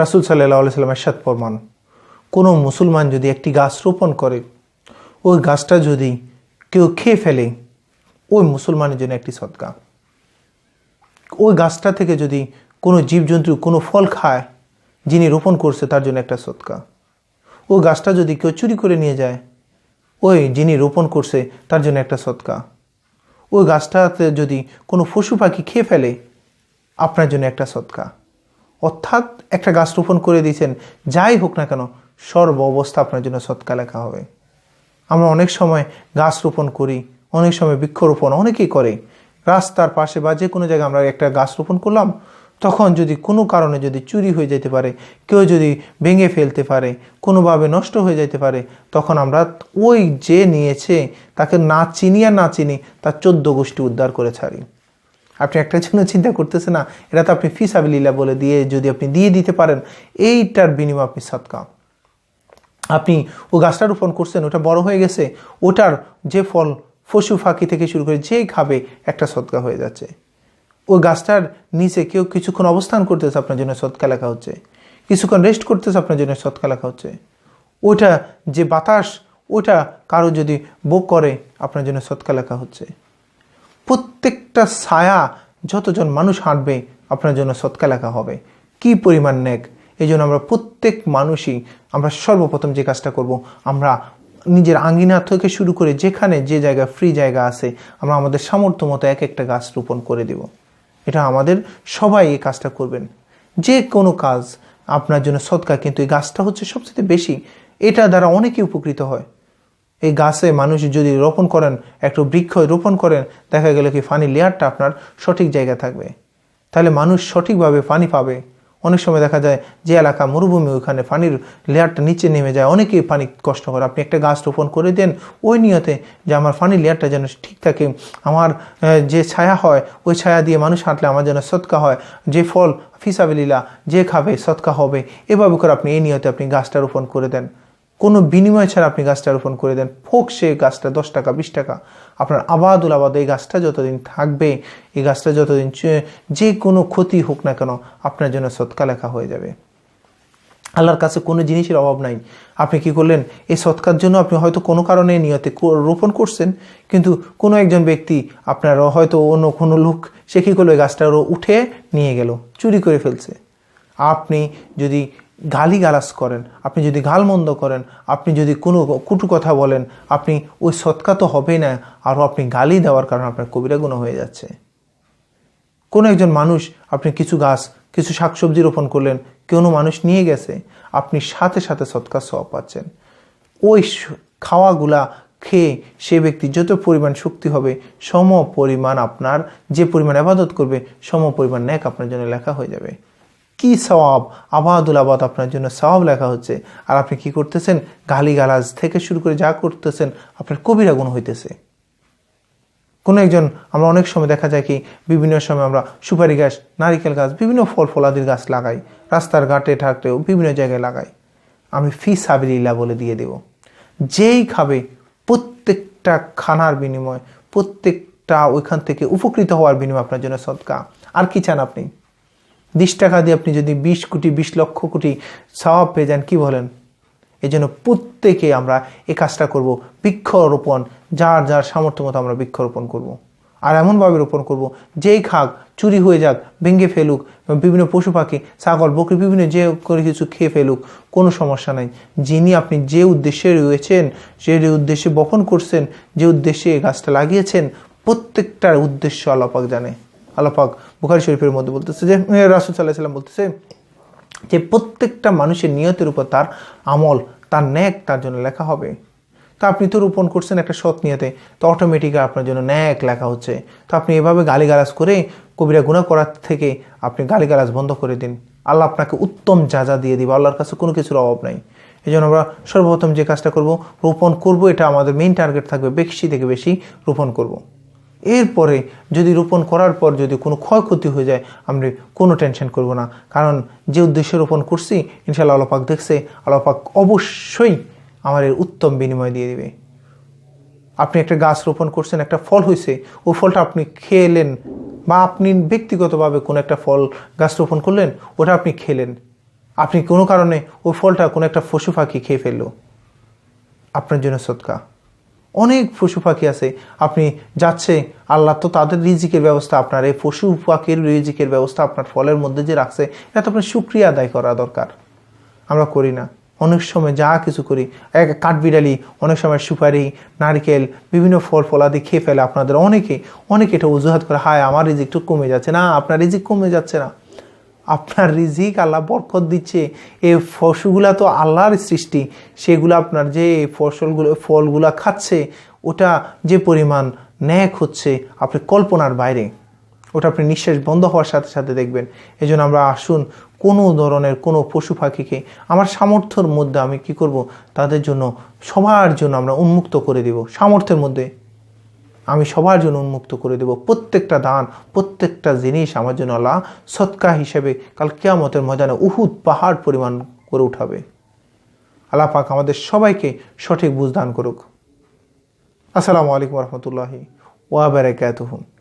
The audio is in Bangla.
রাসুল সাল্লাহ আলাইসাল্লাম এরশাদ ফরমান, কোনো মুসলমান যদি একটি গাছ রোপণ করে, ওই গাছটা যদি কেউ খেয়ে ফেলে, ওই মুসলমানের জন্য একটি সৎকা ওই গাছটা থেকে যদি কোনো জীবজন্তু, কোনো ফল খায়, যিনি রোপণ করছে তার জন্য একটা সৎকা ওই গাছটা যদি কেউ চুরি করে নিয়ে যায়, ওই যিনি রোপণ করছে তার জন্য একটা সৎকা ওই গাছটাতে যদি কোনো পশু পাখি খেয়ে ফেলে, আপনার জন্য একটা সৎকা অর্থাৎ একটা গাছ রোপণ করে দিয়েছেন, যাই হোক না কেন, সর্ব অবস্থা আপনার জন্য সৎকা লেখা হবে। আমরা অনেক সময় গাছ রোপণ করি, অনেক সময় বৃক্ষরোপণ অনেকেই করে। রাস্তার পাশে বা যে কোনো জায়গায় আমরা একটা গাছ রোপণ করলাম, তখন যদি কোনো কারণে যদি চুরি হয়ে যেতে পারে, কেউ যদি ভেঙে ফেলতে পারে, কোনোভাবে নষ্ট হয়ে যেতে পারে, তখন আমরা ওই যে নিয়েছে, তাকে না চিনি আর না চিনি, তার চোদ্দ গোষ্ঠী উদ্ধার করে ছাড়ি। আপনি একটা জন্য চিন্তা করতেছে না, এটা তো আপনি ফিসাবিল্লা বলে দিয়ে যদি আপনি দিয়ে দিতে পারেন, এইটার বিনিময় আপনি সৎকা আপনি ও গাছটা রোপণ করছেন, ওটা বড় হয়ে গেছে, ওটার যে ফল পশু ফাঁকি থেকে শুরু করে যেই খাবে, একটা সৎকা হয়ে যাচ্ছে। ও গাছটার নিচে কেউ কিছুক্ষণ অবস্থান করতেছে, আপনার জন্য সৎকা লেখা হচ্ছে। কিছুক্ষণ রেস্ট করতেছে, আপনার জন্য সৎকা লেখা হচ্ছে। ওটা যে বাতাস, ওটা কারও যদি বোক করে, আপনার জন্য সৎকা লেখা হচ্ছে। প্রত্যেকটা ছায়া যতজন মানুষ হাঁটবে, আপনার জন্য সৎকা লেখা হবে। কি পরিমাণ নেক? এই জন্য আমরা প্রত্যেক মানুষই আমরা সর্বপ্রথম যে কাজটা করব, আমরা নিজের আঙ্গিনা থেকে শুরু করে যেখানে যে জায়গা ফ্রি জায়গা আছে, আমরা আমাদের সামর্থ্য মতো এক একটা গাছ রোপণ করে দেব। এটা আমাদের সবাই এই কাজটা করবেন। যে কোনো কাজ আপনার জন্য সৎকা কিন্তু এই গাছটা হচ্ছে সবচেয়ে বেশি। এটা দ্বারা অনেকেই উপকৃত হয়। এই গাছে মানুষ যদি রোপণ করেন, একটু বৃক্ষ রোপণ করেন, দেখা গেল কি পানির লেয়ারটা আপনার সঠিক জায়গায় থাকবে। তাহলে মানুষ সঠিকভাবে পানি পাবে। অনেক সময় দেখা যায় যে এলাকা, মরুভূমি ওখানে পানির লেয়ারটা নিচে নেমে যায়, অনেকেই পানি কষ্ট করে। আপনি একটা গাছ রোপণ করে দেন, ওই নিয়তে যে আমার পানির লেয়ারটা যেন ঠিক থাকে, আমার যে ছায়া হয়, ওই ছায়া দিয়ে মানুষ হাঁটলে আমার যেন সৎকা হয়, যে ফল ফিসাবিল্লা যে খাবে সৎকা হবে। এভাবে করে আপনি এই নিয়তে আপনি গাছটা রোপণ করে দেন। কোনো বিনিময় ছাড়া আপনি গাছটা রোপণ করে দেন। ফোক সে গাছটা, দশ টাকা, বিশ টাকা। আপনার আবাদুল আবাদ এই গাছটা যতদিন থাকবে, এই গাছটা যতদিন যে কোনো ক্ষতি হোক না কেন আপনার জন্য সৎকা লেখা হয়ে যাবে। আল্লাহর কাছে কোনো জিনিসের অভাব নাই। আপনি কি করলেন? এই সৎকার জন্য আপনি হয়তো কোনো কারণে নিয়তে রোপণ করছেন, কিন্তু কোনো একজন ব্যক্তি আপনার হয়তো অন্য কোনো লোক, সে কী করল? এই গাছটা উঠে নিয়ে গেল, চুরি করে ফেলছে। আপনি যদি গালি গালাস করেন, আপনি যদি গালমন্দ করেন, আপনি যদি কোনো কুটু কথা বলেন, আপনি ওই সৎকা তো হবেই না, আরও আপনি গালি দেওয়ার কারণে আপনার কবিরা গুণ হয়ে যাচ্ছে। কোনো একজন মানুষ, আপনি কিছু গাছ, কিছু শাকসবজি রোপণ করলেন কোনো মানুষ নিয়ে গেছে, আপনি সাথে সাথে সৎকার সব পাচ্ছেন। ওই খাওয়াগুলা খেয়ে সে ব্যক্তি যত পরিমাণ শক্তি হবে, সম পরিমাণ আপনার যে পরিমাণ আবাদত করবে, সম পরিমাণ ন্যাক আপনার জন্য লেখা হয়ে যাবে। কি সওয়াব? আবাদুল আবাদ আপনার জন্য সওয়াব লেখা হচ্ছে। আর আপনি কি করতেছেন? গালি গালাজ থেকে শুরু করে যা করতেছেন, আপনার কবিরা গুণ হইতেছে। কোনো একজন, আমরা অনেক সময় দেখা যায় কি, বিভিন্ন সময় আমরা সুপারি গাছ, নারিকেল গাছ, বিভিন্ন ফল ফলাদির গাছ লাগাই, রাস্তার ঘাটে ঠাকটেও বিভিন্ন জায়গায় লাগাই। আমি ফি সাবিল্লা বলে দিয়ে দেব। যেই খাবে প্রত্যেকটা খানার বিনিময়, প্রত্যেকটা ওইখান থেকে উপকৃত হওয়ার বিনিময় আপনার জন্য সৎকা। আর কি চান আপনি? বিশ টাকা দিয়ে আপনি যদি বিশ কোটি, বিশ লক্ষ কোটি সওয়াব পেয়ে যান, কী বলেন? এই জন্য প্রত্যেকে আমরা এই কাজটা করব, বৃক্ষরোপণ, যার যার সামর্থ্য মতো আমরা বৃক্ষরোপণ করব। আর এমনভাবে রোপণ করব, যেই খাক চুরি হয়ে যাক, ভেঙে ফেলুক, বিভিন্ন পশু পাখি, ছাগল, বকরি, বিভিন্ন যে করে কিছু খেয়ে ফেলুক, কোনো সমস্যা নাই। যিনি আপনি যে উদ্দেশ্যে রয়েছেন, যে উদ্দেশ্যে বপন করছেন, যে উদ্দেশ্যে গাছটা লাগিয়েছেন, প্রত্যেকটার উদ্দেশ্য আল্লাপাক জানে। আল্লাপাক বুখারি শরীফের মধ্যে বলতেছে যে রাসুল সাল্লাহ সাল্লাম বলতেছে যে, প্রত্যেকটা মানুষের নিয়তের উপর তার আমল, তার ন্যাক তার জন্য লেখা হবে। তা আপনি তো রোপণ করছেন একটা সৎ নিয়তে, তো অটোমেটিক আপনার জন্য ন্যাক লেখা হচ্ছে। তো আপনি এভাবে গালিগালাজ করে কবিরা গুণা করার থেকে আপনি গালিগালাজ বন্ধ করে দিন। আল্লাহ আপনাকে উত্তম যা যা দিয়ে দিবে, আল্লাহর কাছে কোনো কিছুর অভাব নাই। এই জন্য আমরা সর্বপ্রথম যে কাজটা করব, রোপণ করব, এটা আমাদের মেইন টার্গেট থাকবে, বেশি থেকে বেশি রোপণ করব। এরপরে যদি রোপণ করার পর যদি কোনো ক্ষয়ক্ষতি হয়ে যায়, আমরা কোনো টেনশন করব না। কারণ যে উদ্দেশ্যে রোপণ করছি ইনশাল্লাহ আল্লাপাক দেখছে আল্লাপাক অবশ্যই আমার এর উত্তম বিনিময় দিয়ে দেবে। আপনি একটা গাছ রোপণ করছেন, একটা ফল হয়েছে, ওই ফলটা আপনি খেলেন বা আপনি ব্যক্তিগতভাবে কোনো একটা ফল গাছ রোপণ করলেন, ওটা আপনি খেলেন। আপনি কোনো কারণে ওই ফলটা কোনো একটা পশু পাখি খেয়ে ফেলল। আপনার জন্য সৎকা। অনেক পশু পাখি আছে। আপনি যাচ্ছে, আল্লাহ তো তাদের রিজিকের ব্যবস্থা আপনার, এই পশু পাখির রিজিকের ব্যবস্থা আপনার ফলের মধ্যে যে রাখছে, এটা তো আপনার সুক্রিয়া আদায় করা দরকার। আমরা করি না। অনেক সময় যা কিছু করি, এক কাঠবিড়ালি, অনেক সময় সুপারি, নারকেল, বিভিন্ন ফল ফলাদি খেয়ে ফেলে আপনাদের। অনেকে অনেকে এটা অজুহাত করে, হায়, আমার রিজিক একটু কমে যাচ্ছে। না, আপনার রিজিক কমে যাচ্ছে না। আপনার রিজিক আল্লাহ বরকত দিচ্ছে। এই ফসলগুলা তো আল্লাহর সৃষ্টি। সেগুলো আপনার যে ফসলগুলো, ফলগুলা খাচ্ছে, ওটা যে পরিমাণ ন্যাক হচ্ছে, আপনি কল্পনার বাইরে। ওটা আপনি নিঃশ্বাস বন্ধ হওয়ার সাথে সাথে দেখবেন। এই আমরা আসুন কোনো ধরনের কোনো পশু পাখিকে, আমার সামর্থ্যর মধ্যে আমি কি করব? তাদের জন্য, সবার জন্য আমরা উন্মুক্ত করে দেব। সামর্থ্যের মধ্যে। আমি সবার জন্য উন্মুক্ত করে দেব। প্রত্যেকটা দান, প্রত্যেকটা জিনিস আমার জন্য আল্লাহ সৎকা হিসেবে কাল কেয়ামতের ময়দানে উহুদ পাহাড় পরিমাণ করে উঠাবে। আল্লাহ পাক আমাদের সবাইকে সঠিক বুঝদান করুক। আসসালামু আলাইকুম রহমতুল্লাহি ওয়া বারাকাতুহু।